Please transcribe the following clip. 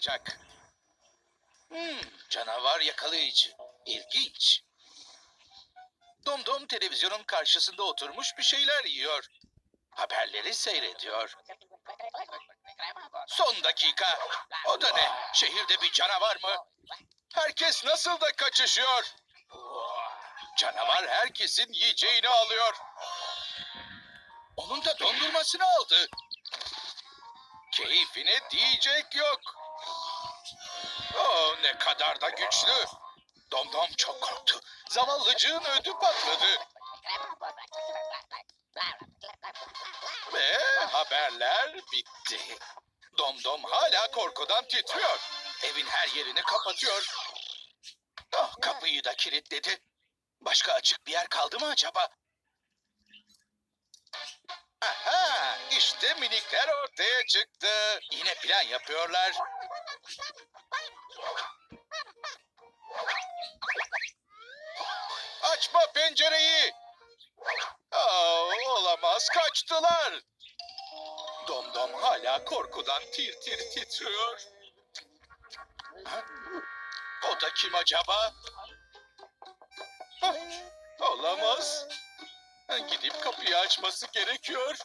çıkacak. Hmm, canavar yakalayıcı. İlginç. Domdom televizyonun karşısında oturmuş bir şeyler yiyor. Haberleri seyrediyor. Son dakika. O da ne? Şehirde bir canavar mı? Herkes nasıl da kaçışıyor? Canavar herkesin yiyeceğini alıyor. Onun da dondurmasını aldı. Keyfine diyecek yok. Ne kadar da güçlü. Domdom çok korktu. Zavallıcığın ödü patladı. Ve haberler bitti. Domdom hala korkudan titriyor. Evin her yerini kapatıyor. Oh, kapıyı da kilitledi. Başka açık bir yer kaldı mı acaba? Aha, işte minikler ortaya çıktı. Yine plan yapıyorlar. Açma pencereyi. Aa, olamaz, kaçtılar. Domdom hala korkudan tir tir titriyor. Ha? O da kim acaba? Ha, Olamaz. Gidip kapıyı açması gerekiyor.